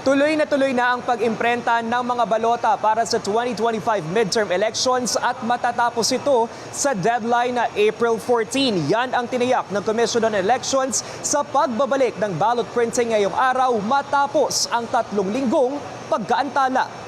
Tuloy na tuloy na ang pag-imprenta ng mga balota para sa 2025 midterm elections at matatapos ito sa deadline na April 14. Yan ang tiniyak ng Commission on Elections sa pagbabalik ng ballot printing ngayong araw matapos ang tatlong linggong pagkaantala.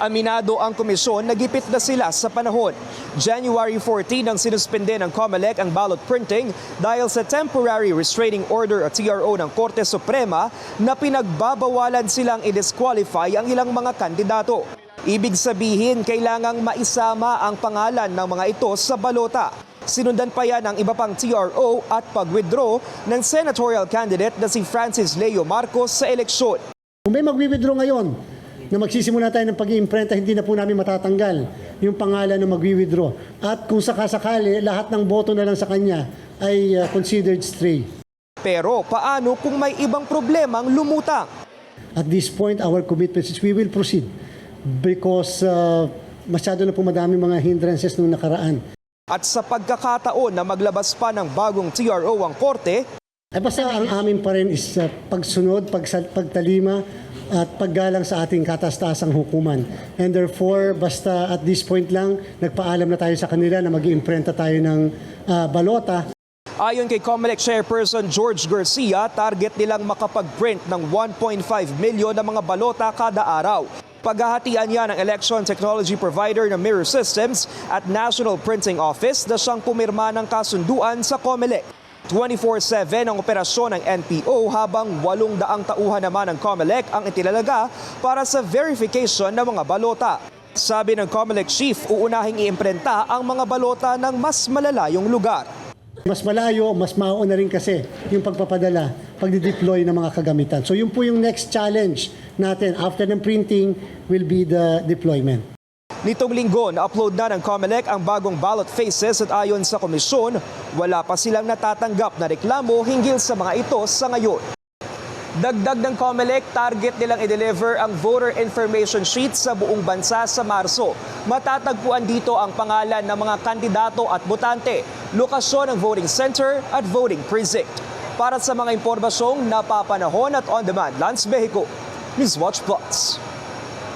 Aminado ang komisyon, nagipit na sila sa panahon. January 14 ang sinuspende ng COMELEC ang ballot printing dahil sa temporary restraining order o TRO ng Korte Suprema na pinagbabawalan silang i-disqualify ang ilang mga kandidato. Ibig sabihin, kailangang maisama ang pangalan ng mga ito sa balota. Sinundan pa yan ang iba pang TRO at pag-withdraw ng senatorial candidate na si Francis Leo Marcos sa eleksyon. Kung may magwi-withdraw ngayon na magsisimula tayo ng pag-iimprenta, hindi na po namin matatanggal yung pangalan na magwi-withdraw. At kung sakasakali, lahat ng boto na lang sa kanya ay uh, considered stray. Pero paano kung may ibang problemang lumutang? At this point, our commitment is we will proceed because uh, masyado na po madami mga hindrances nung nakaraan. At sa pagkakataon na maglabas pa ng bagong TRO ang korte, Ay basta ang amin pa rin is uh, pagsunod, pagsal- pagtalima, at paggalang sa ating katastasang hukuman. And therefore, basta at this point lang, nagpaalam na tayo sa kanila na mag iimprenta tayo ng uh, balota. ayon kay COMELEC Chairperson George Garcia, target nilang makapag-print ng 1.5 milyon na mga balota kada araw. Paghahatian niya ng election technology provider na Mirror Systems at National Printing Office na siyang pumirma ng kasunduan sa COMELEC. 24-7 ang operasyon ng NPO habang 800 tauhan naman ng COMELEC ang itinalaga para sa verification ng mga balota. Sabi ng COMELEC chief, uunahing iimprenta ang mga balota ng mas malalayong lugar. Mas malayo, mas mauna rin kasi yung pagpapadala, pagdi-deploy ng mga kagamitan. So yun po yung next challenge natin after ng printing will be the deployment. Nitong linggo, na-upload na ng COMELEC ang bagong ballot faces at ayon sa komisyon, wala pa silang natatanggap na reklamo hinggil sa mga ito sa ngayon. Dagdag ng COMELEC, target nilang i-deliver ang voter information sheet sa buong bansa sa Marso. Matatagpuan dito ang pangalan ng mga kandidato at botante, lokasyon ng voting center at voting precinct. Para sa mga impormasyong napapanahon at on-demand, Lance Mexico, News Plus.